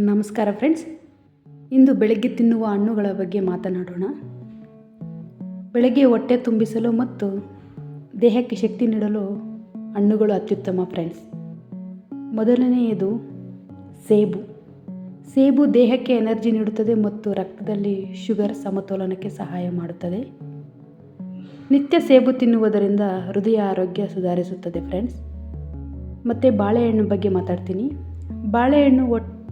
ನಮಸ್ಕಾರ ಫ್ರೆಂಡ್ಸ್. ಇಂದು ಬೆಳಗ್ಗೆ ತಿನ್ನುವ ಹಣ್ಣುಗಳ ಬಗ್ಗೆ ಮಾತನಾಡೋಣ. ಬೆಳಗ್ಗೆ ಹೊಟ್ಟೆ ತುಂಬಿಸಲು ಮತ್ತು ದೇಹಕ್ಕೆ ಶಕ್ತಿ ನೀಡಲು ಹಣ್ಣುಗಳು ಅತ್ಯುತ್ತಮ ಫ್ರೆಂಡ್ಸ್. ಮೊದಲನೆಯದು ಸೇಬು. ಸೇಬು ದೇಹಕ್ಕೆ ಎನರ್ಜಿ ನೀಡುತ್ತದೆ ಮತ್ತು ರಕ್ತದಲ್ಲಿ ಶುಗರ್ ಸಮತೋಲನಕ್ಕೆ ಸಹಾಯ ಮಾಡುತ್ತದೆ. ನಿತ್ಯ ಸೇಬು ತಿನ್ನುವುದರಿಂದ ಹೃದಯ ಆರೋಗ್ಯ ಸುಧಾರಿಸುತ್ತದೆ ಫ್ರೆಂಡ್ಸ್. ಮತ್ತು ಬಾಳೆಹಣ್ಣು ಬಗ್ಗೆ ಮಾತಾಡ್ತೀನಿ. ಬಾಳೆಹಣ್ಣು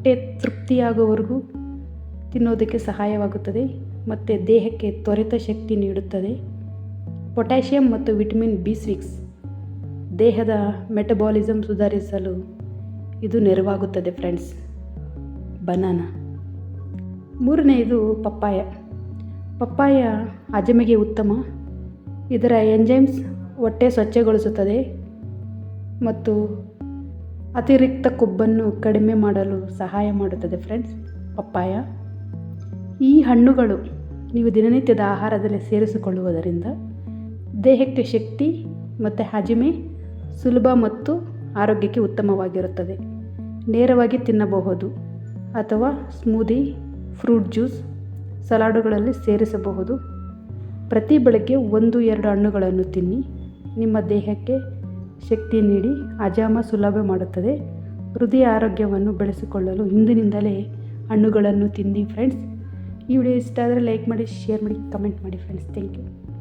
ಹೊಟ್ಟೆ ತೃಪ್ತಿಯಾಗುವವರೆಗೂ ತಿನ್ನೋದಕ್ಕೆ ಸಹಾಯವಾಗುತ್ತದೆ ಮತ್ತು ದೇಹಕ್ಕೆ ತ್ವರಿತ ಶಕ್ತಿ ನೀಡುತ್ತದೆ. ಪೊಟ್ಯಾಷಿಯಂ ಮತ್ತು ವಿಟಮಿನ್ ಬಿ ಸಿಕ್ಸ್ ದೇಹದ ಮೆಟಬಾಲಿಸಮ್ ಸುಧಾರಿಸಲು ಇದು ನೆರವಾಗುತ್ತದೆ ಫ್ರೆಂಡ್ಸ್. ಬನಾನ. ಮೂರನೆಯದು ಪಪ್ಪಾಯ. ಪಪ್ಪಾಯ ಅಜಮೆಗೆ ಉತ್ತಮ. ಇದರ ಎಂಜೈಮ್ಸ್ ಹೊಟ್ಟೆ ಸ್ವಚ್ಛಗೊಳಿಸುತ್ತದೆ ಮತ್ತು ಅತಿರಿಕ್ತ ಕೊಬ್ಬನ್ನು ಕಡಿಮೆ ಮಾಡಲು ಸಹಾಯ ಮಾಡುತ್ತದೆ ಫ್ರೆಂಡ್ಸ್ ಪಪ್ಪಾಯ. ಈ ಹಣ್ಣುಗಳು ನೀವು ದಿನನಿತ್ಯದ ಆಹಾರದಲ್ಲಿ ಸೇರಿಸಿಕೊಳ್ಳುವುದರಿಂದ ದೇಹಕ್ಕೆ ಶಕ್ತಿ ಮತ್ತು ಹಜಿಮೆ ಸುಲಭ ಮತ್ತು ಆರೋಗ್ಯಕ್ಕೆ ಉತ್ತಮವಾಗಿರುತ್ತದೆ. ನೇರವಾಗಿ ತಿನ್ನಬಹುದು ಅಥವಾ ಸ್ಮೂದಿ ಫ್ರೂಟ್ ಜ್ಯೂಸ್ ಸಲಾಡುಗಳಲ್ಲಿ ಸೇರಿಸಬಹುದು. ಪ್ರತಿ ಬೆಳಗ್ಗೆ ಒಂದು, ಎರಡು ಹಣ್ಣುಗಳನ್ನು ತಿನ್ನಿ. ನಿಮ್ಮ ದೇಹಕ್ಕೆ ಶಕ್ತಿ ನೀಡಿ ಅಜಾಮ ಸುಲಭ ಮಾಡುತ್ತದೆ. ಹೃದಯ ಆರೋಗ್ಯವನ್ನು ಬೆಳೆಸಿಕೊಳ್ಳಲು ಹಿಂದಿನಿಂದಲೇ ಹಣ್ಣುಗಳನ್ನು ತಿಂದು ಫ್ರೆಂಡ್ಸ್ ಈ ವಿಡಿಯೋ ಇಷ್ಟ ಆದರೆ ಲೈಕ್ ಮಾಡಿ ಶೇರ್ ಮಾಡಿ ಕಮೆಂಟ್ ಮಾಡಿ ಫ್ರೆಂಡ್ಸ್ ಥ್ಯಾಂಕ್ ಯು